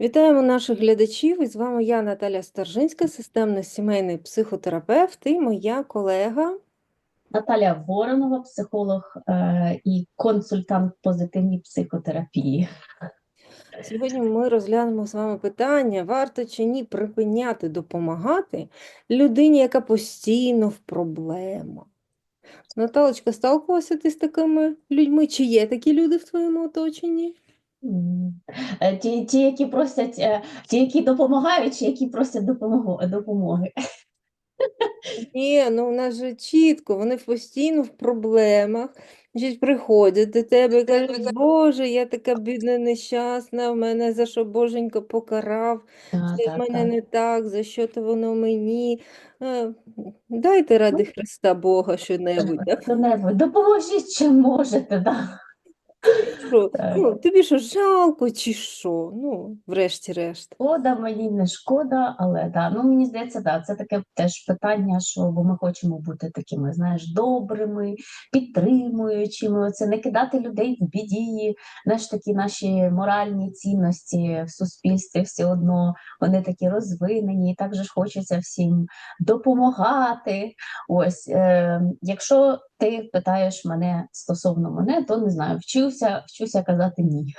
Вітаємо наших глядачів. І з вами я, Наталя Старжинська, системний сімейний психотерапевт і моя колега. Наталя Воронова, психолог е, і консультант позитивній психотерапії. Сьогодні ми розглянемо з вами питання, варто чи ні припиняти допомагати людині, яка постійно в проблемах. Наталочка, сталкувалася ти з такими людьми? Чи є такі люди в твоєму оточенні? Е, Ті, ті, які просять, е, ті, які допомагають, чи які просять допомогу, допомоги. Ні, ну у нас же чітко, вони постійно в проблемах, значить, приходять до тебе і кажуть, Боже, я така бідна, нещасна, в мене за що Боженько покарав, це в мене та. не так, за що то воно мені. Е, Дайте ради Христа Бога що-небудь. допоможіть, чим можете. Да. Що, ну, тобі що, жалко чи що? Ну, врешті-решт. Шкода, мені не шкода, але да. Ну мені здається, да, це таке теж питання, що бо ми хочемо бути такими, знаєш, добрими, підтримуючими. Це не кидати людей в біді. Знаєш, такі наші моральні цінності в суспільстві все одно вони такі розвинені, і так же ж хочеться всім допомагати. Ось, е, якщо ти питаєш мене стосовно мене, то не знаю, вчуся, вчуся казати ні.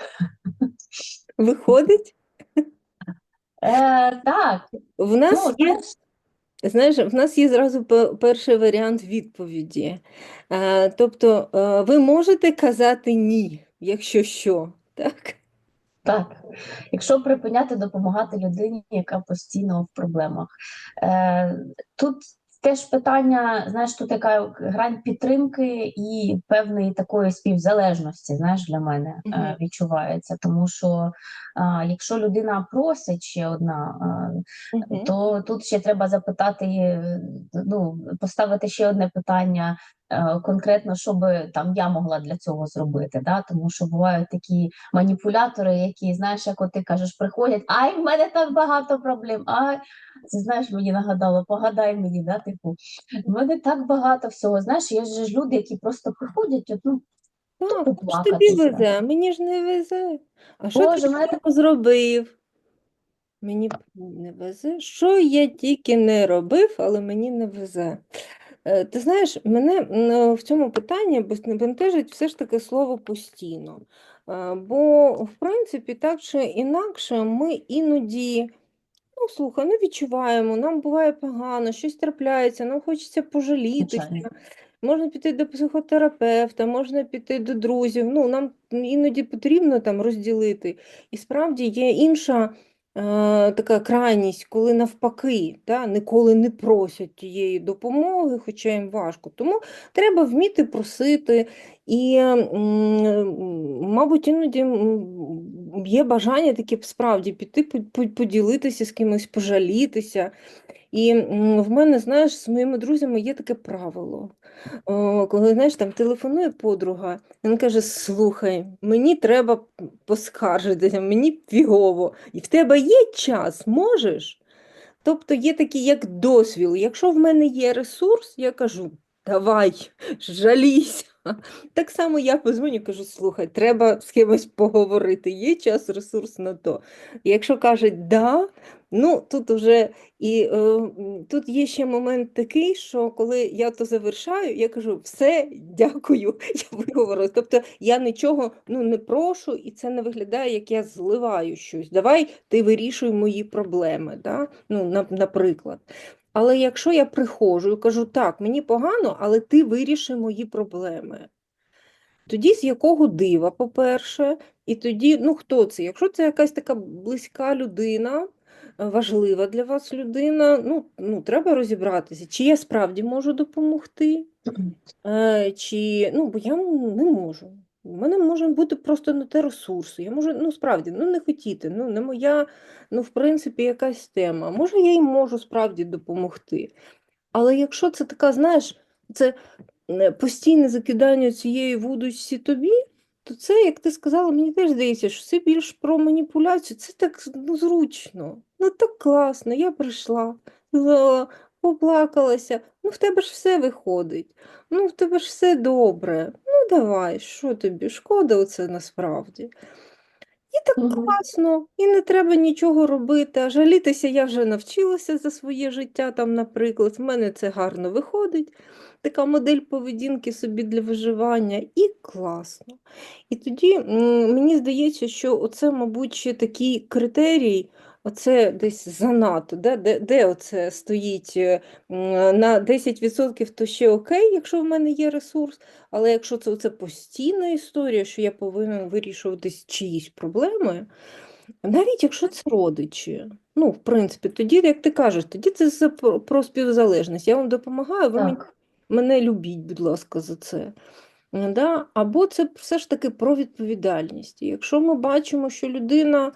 Виходить? Е, так, В нас ну, є знаєш, в нас є зразу перший варіант відповіді. Е, Тобто, е, ви можете казати ні, якщо що, так? Так, якщо припиняти допомагати людині, яка постійно в проблемах. Е, тут теж питання, знаєш, тут така грань підтримки і певної такої співзалежності, знаєш, для мене е, Мгм. відчувається. Тому що а, якщо людина просить ще одна, а, Мгм. то тут ще треба запитати, е, ну, поставити ще одне питання. е, Конкретно, що би там я могла для цього зробити, да? тому що бувають такі маніпулятори, які, знаєш, як от ти кажеш, приходять, ай, в мене так багато проблем. Ай, це знаєш, мені нагадало, погадай мені, да, типу, в мене так багато всього. Знаєш, є ж люди, які просто приходять, от, ну, Так, що ж тобі поплакатися. везе, мені ж не везе. А що Боже, ти мене такого зробив? Мені не везе. Що я тільки не робив, але мені не везе. Е, Ти знаєш, мене м, в цьому питанні бес- не бентежить все ж таки слово постійно. Е, Бо, в принципі, так чи інакше, ми іноді, ну, слухай, ну відчуваємо, нам буває погано, щось трапляється, нам хочеться пожалітися. звичайно. Можна піти до психотерапевта, можна піти до друзів. Ну, нам іноді потрібно там розділити. І справді є інша е, така крайність, коли навпаки, та, ніколи не просять тієї допомоги, хоча їм важко. Тому треба вміти просити. І, мабуть, іноді є бажання таке справді піти, по- по- поділитися з кимось, пожалітися. І в мене, знаєш, з моїми друзями є таке правило. О, коли, знаєш, там телефонує подруга, він каже: Слухай, мені треба поскаржитися, мені фігово. І в тебе є час, можеш? Тобто є такий як дозвіл. Якщо в мене є ресурс, я кажу, давай, жалійся. Так само я позвоню, кажу, слухай, треба з кимось поговорити, є час, ресурс на то. Якщо кажуть да, ну тут уже і е, тут є ще момент такий, що коли я то завершаю, я кажу, все, дякую, я виговорила. Тобто я нічого ну, не прошу, і це не виглядає, як я зливаю щось. Давай ти вирішуй мої проблеми, да? ну, на, наприклад. Але якщо я приходжу і кажу, так, мені погано, але ти виріши мої проблеми. Тоді з якого дива, по-перше, і тоді, ну хто це? Якщо це якась така близька людина, е, важлива для вас людина, ну, ну треба розібратися, чи я справді можу допомогти, е, чи, ну, бо я не можу. У мене може бути просто не те ресурси. Я можу, ну справді, ну не хотіти, ну не моя, ну, в принципі, якась тема. Може, я їм можу справді допомогти. Але якщо це така, знаєш, це е, постійне закидання цієї вудочці тобі, то це, як ти сказала, мені теж здається, що це більш про маніпуляцію. Це так ну, зручно, ну так класно. Я прийшла, поплакалася. Ну, в тебе ж все виходить, ну в тебе ж все добре. Давай, що тобі? Шкода оце насправді. І так Мгм. класно, і не треба нічого робити. А жалітися я вже навчилася за своє життя, там, наприклад, в мене це гарно виходить. Така модель поведінки собі для виживання, і класно. І тоді мені здається, що оце, мабуть, ще такий критерій, оце десь занадто, де, де, де оце стоїть е, на 10% то ще окей, якщо в мене є ресурс, але якщо це, це постійна історія, що я повинен вирішувати чиїсь проблеми, навіть якщо це родичі, ну, в принципі, тоді, як ти кажеш, тоді це про, співзалежність. Я вам допомагаю, ви мені, Так. мене любіть, будь ласка, за це. Да? Або це все ж таки про відповідальність. Якщо ми бачимо, що людина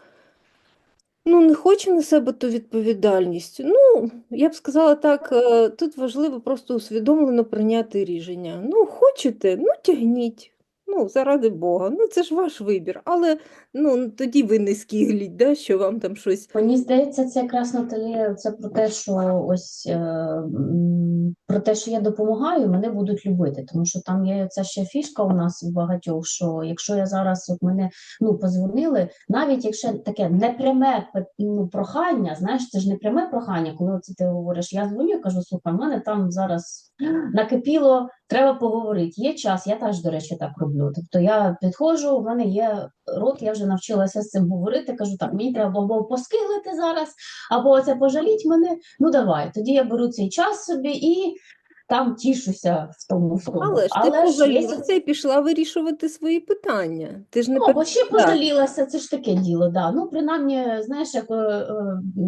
ну, не хоче на себе ту відповідальність, ну, я б сказала так, е, тут важливо просто усвідомлено прийняти рішення. Ну, хочете, ну тягніть. Ну, заради Бога, ну це ж ваш вибір. Але ну, тоді ви не скигліть, да, що вам там щось. Мені здається, це якраз Наталі, це про те, що ось е, про те, що я допомагаю, мене будуть любити. Тому що там є ця ще фішка у нас у багатьох, що якщо я зараз от мене ну позвонили, навіть якщо таке непряме ну, прохання, знаєш, це ж не пряме прохання, коли оце ти говориш, я дзвоню, кажу, слухай, в мене там зараз накипіло, треба поговорити. Є час, я теж, до речі, так роблю. Тобто я підходжу, в мене є рот, я вже навчилася з цим говорити. Кажу, так, мені треба або поскиглити зараз, або оце пожаліть мене. Ну давай. Тоді я беру цей час собі і там тішуся в тому всьому. Але ж ти Але ж є пожалілася і пішла вирішувати свої питання. Ти ж не Ну, або ще пожалілася, це ж таке діло, да. Ну, принаймні, знаєш, як е, е,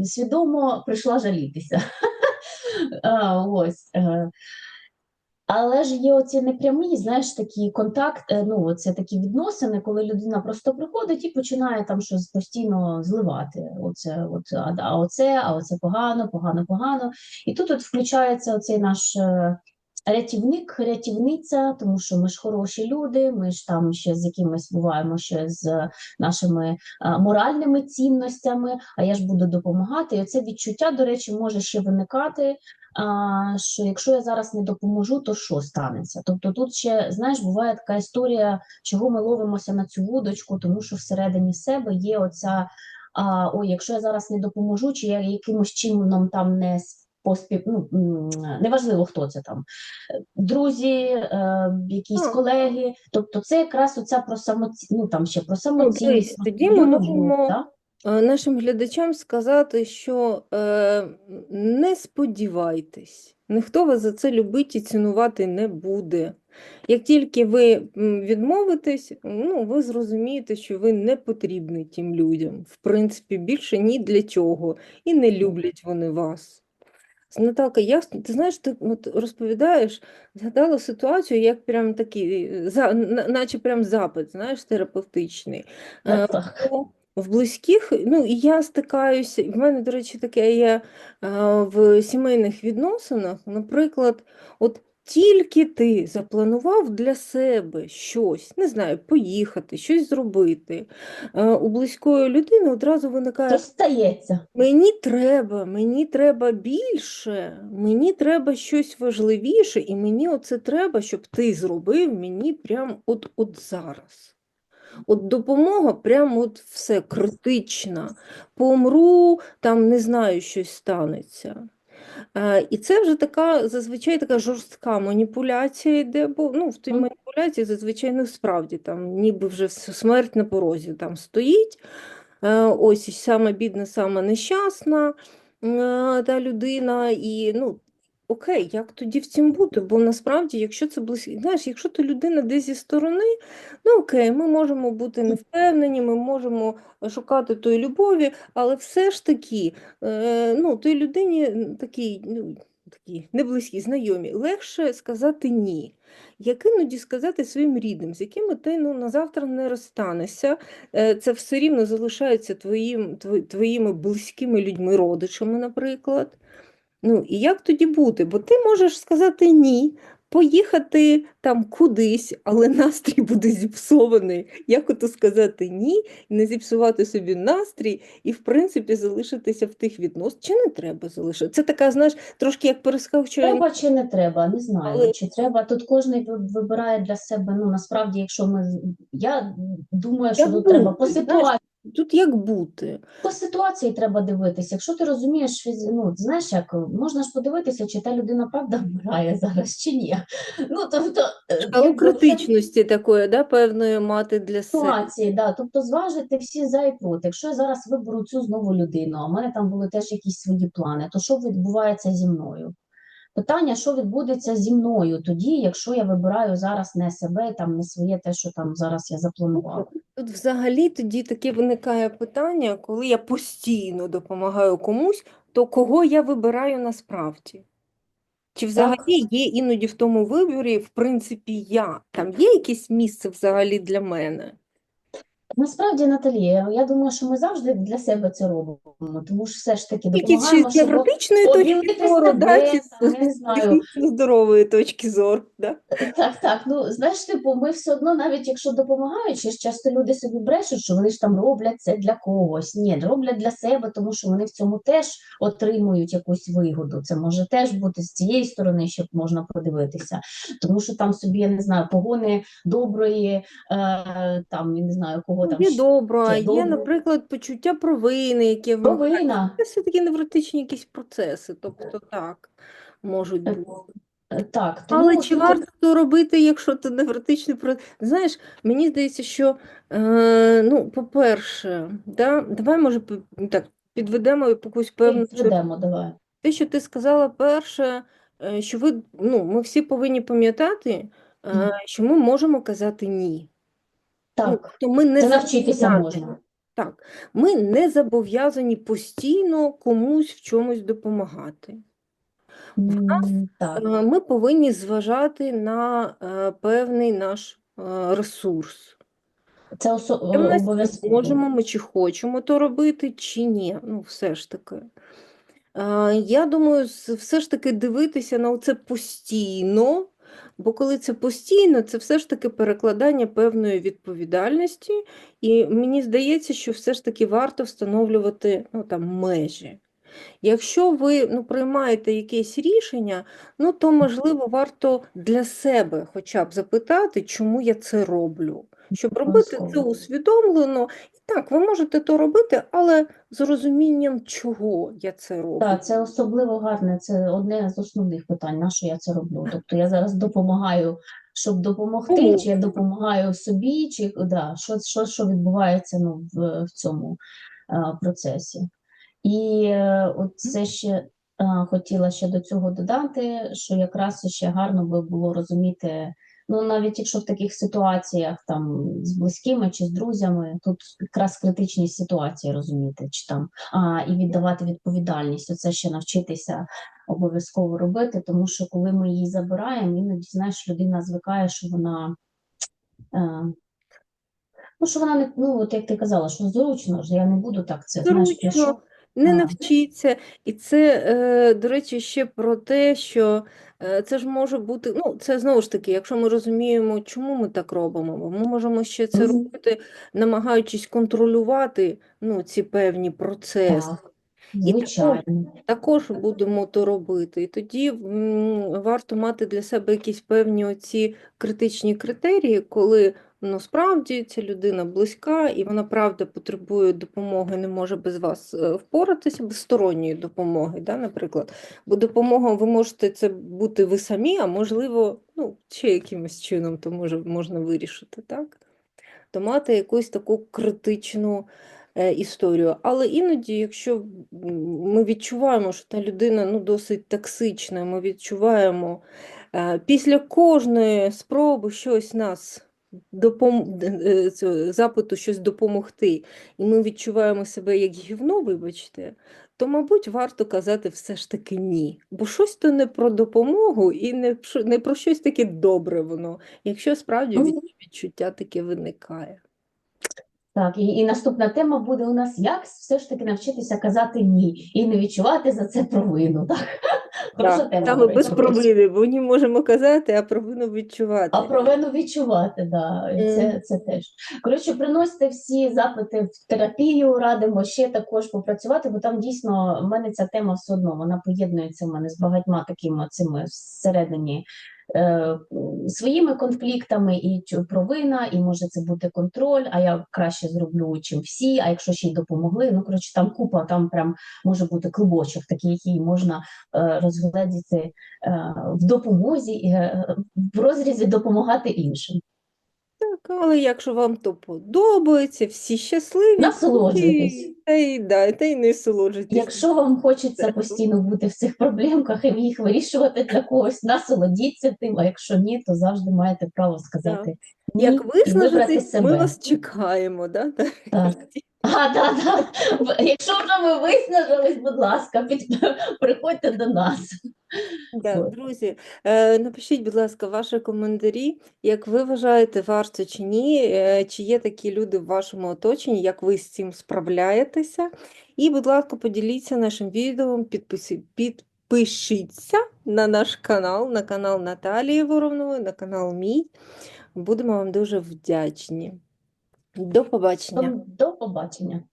свідомо прийшла жалітися. Ось. Е. Але ж є оці непрямі, знаєш, такі контакт, е, ну, це такі відносини, коли людина просто приходить і починає там щось постійно зливати. Оце, от, а, оце, а оце погано, погано, погано. І тут от включається оцей наш е, рятівник, рятівниця, тому що ми ж хороші люди, ми ж там ще з якимось буваємо ще з нашими моральними цінностями, а я ж буду допомагати. І оце відчуття, до речі, може ще виникати. Що якщо я зараз не допоможу, то що станеться? Тобто тут ще, знаєш, буває така історія, чого ми ловимося на цю вудочку, тому що всередині себе є оця, а, ой, якщо я зараз не допоможу, чи я якимось чином там не поспів, ну, неважливо, хто це там, друзі, е, якісь Ну. колеги, тобто це якраз оця про самоці... ну, там ще про дивись, самоцінність, тоді ми можемо нашим глядачам сказати, що е, не сподівайтесь, ніхто вас за це любити і цінувати не буде. Як тільки ви відмовитесь, ну, ви зрозумієте, що ви не потрібні тим людям. В принципі, більше ні для чого. І не люблять вони вас. Наталка, я, ти знаєш, ти от розповідаєш, згадала ситуацію, як прям такий, е, за, наче прям запит, знаєш, терапевтичний. Е, Так, так. В близьких, ну і я стикаюся, і в мене, до речі, таке є в сімейних відносинах, наприклад, от тільки ти запланував для себе щось, не знаю, поїхати, щось зробити, у близької людини одразу виникає Що стається? Мені треба, мені треба більше, мені треба щось важливіше, і мені оце треба, щоб ти зробив мені прямо от, от зараз. От допомога прямо от все критична. Помру, там не знаю, щось станеться. Е, І це вже така зазвичай така жорстка маніпуляція йде, бо ну, в тій маніпуляції зазвичай не справді там ніби вже смерть на порозі там стоїть. Е, Ось і сама бідна, сама нещасна е, та людина. І ну, окей, як тоді в цім бути? Бо насправді, якщо це близькі, знаєш, якщо то людина десь зі сторони, ну окей, ми можемо бути невпевнені, ми можемо шукати тої любові, але все ж таки, е, ну, той людині такий, ну, такі неблизькі, знайомі, легше сказати ні. Як іноді сказати своїм рідним, з якими ти ну, на завтра не розстанешся, е, це все рівно залишається твоїм, тво- твоїми близькими людьми, родичами, наприклад. Ну, і як тоді бути? Бо ти можеш сказати ні, поїхати там кудись, але настрій буде зіпсований. Як ото сказати ні, не зіпсувати собі настрій, і, в принципі, залишитися в тих відносинах. Чи не треба залишити? Це така, знаєш, трошки як перескакуюча Треба чи не треба, не знаю, Але- чи треба. Тут кожен вибирає для себе. Ну насправді, якщо ми я думаю, що Як тут треба по ситуації тут як бути? По ситуації треба дивитися. Якщо ти розумієш, ну, знаєш, як можна ж подивитися, чи та людина правда вмирає зараз, чи ні. Ну, тобто, е, Але якби це такої, да, певної мати для ситуації, да, тобто зважити всі за і проти. Якщо я зараз виберу цю знову людину, а в мене там були теж якісь свої плани, то що відбувається зі мною? Питання, що відбудеться зі мною тоді, якщо я вибираю зараз не себе, там не своє те, що там зараз я запланувала. Тут взагалі тоді таке виникає питання, коли я постійно допомагаю комусь, то кого я вибираю насправді? Чи взагалі є іноді в тому виборі, в принципі, я? Там є якесь місце взагалі для мене? Насправді, Наталія, я думаю, що ми завжди для себе це робимо, тому що все ж таки допомагаємо, з невротичної точки зору, да, чи не знаю, здорової точки зору? Да? Так, так. Ну знаєш, типу, ми все одно, навіть якщо допомагаючи, часто люди собі брешуть, що вони ж там роблять це для когось. Ні, роблять для себе, тому що вони в цьому теж отримують якусь вигоду. Це може теж бути з цієї сторони, щоб можна подивитися. Тому що там собі, я не знаю, погони доброї, е, там, я не знаю, кого там Є ще- добро, а ще є, добре. наприклад, почуття провини, яке провина. Це все-таки невротичні якісь процеси, тобто так, можуть Е, бути. Е, Так, тому Але чи варто то робити, якщо це невротичний процес? Знаєш, мені здається, що, е, ну, по-перше, да, давай, може, так, підведемо якусь певну Підведемо, давай. те, що ти сказала перше, е, що ви, ну, ми всі повинні пам'ятати, е, що ми можемо казати ні. Ну, Так, тобто ми не це навчитися можна. Так, ми не зобов'язані постійно комусь в чомусь допомагати. М, Так, Е, Ми повинні зважати на е, певний наш е, ресурс. це нас обов'язково. можемо ми чи хочемо то робити, чи ні. Ну, все ж таки. Е, Я думаю, все ж таки дивитися на це постійно, бо коли це постійно, це все ж таки перекладання певної відповідальності, і мені здається, що все ж таки варто встановлювати ну, там, межі. Якщо ви ну, приймаєте якесь рішення, ну то можливо варто для себе хоча б запитати, чому я це роблю. Щоб робити це усвідомлено, і так, ви можете то робити, але з розумінням, чого я це роблю. Так, це особливо гарне, це одне з основних питань, на що я це роблю. Тобто я зараз допомагаю, щоб допомогти, чи я допомагаю собі, чи да, що, що, що відбувається ну, в, в цьому е, процесі. І е, от це ще е, хотіла ще до цього додати, що якраз ще гарно би було розуміти, ну навіть якщо в таких ситуаціях там з близькими чи з друзями, тут якраз критичність ситуації розуміти, чи там а, і віддавати відповідальність. Оце ще навчитися обов'язково робити, тому що коли ми її забираємо, іноді знаєш, людина звикає, що вона. Е, Ну, що вона не, ну, от як ти казала, що зручно ж, я не буду так це, знаєш, Зручно, пішов. Не навчиться. І це, е, до речі, ще про те, що е, це ж може бути, ну, це знову ж таки, якщо ми розуміємо, чому ми так робимо, бо ми можемо ще це робити, намагаючись контролювати ну, ці певні процеси. І також, також будемо то робити. І тоді м, варто мати для себе якісь певні оці критичні критерії, коли ну, справді ця людина близька і вона правда потребує допомоги, не може без вас е, впоратися, без сторонньої допомоги, да, наприклад. Бо допомога ви можете це бути ви самі, а можливо, ну, ще якимось чином то може, можна вирішити, так? то мати якусь таку критичну е, історію. Але іноді, якщо ми відчуваємо, що та людина ну, досить токсична, ми відчуваємо е, після кожної спроби щось нас допом... е, запиту щось допомогти, і ми відчуваємо себе як гівно, вибачте, то, мабуть, варто казати все ж таки ні. Бо щось то не про допомогу і не, не про щось таке добре воно, якщо справді відчуття таке виникає. Так, і, і наступна тема буде у нас як все ж таки навчитися казати ні і не відчувати за це провину. Так? Хороша тема, саме без проблеми, провини, бо не можемо казати, а провину відчувати. А провину відчувати, да, Mm. це, це теж. Коротше, приносите всі запити в терапію, радимо ще також попрацювати, бо там дійсно в мене ця тема все одно, вона поєднується в мене з багатьма такими цими всередині своїми конфліктами, і провина, і може це бути контроль, а я краще зроблю, чим всі, а якщо ще й допомогли, ну коротше, там купа, там прям може бути клубочок, такий, який можна е, розгледіти е, в допомозі, е, в розрізі допомагати іншим. Але якщо вам то подобається, всі щасливі, Насолоджуйтесь. та й да, та й насолоджуйтесь. Якщо вам хочеться постійно бути в цих проблемках і їх вирішувати для когось, насолодіться тим, а якщо ні, то завжди маєте право сказати ні Як виснажитись, ми себе. вас чекаємо, да? Так. А, да, да. Якщо вже ви виснажились, будь ласка, під... приходьте до нас. Да, друзі, е, напишіть, будь ласка, ваші коментарі, як ви вважаєте, варто чи ні, е, чи є такі люди в вашому оточенні, як ви з цим справляєтеся. І, будь ласка, поділіться нашим відео, підписи, підпишіться на наш канал, на канал Наталії Воровнової, на канал мій. Будемо вам дуже вдячні. До побачення. До побачення.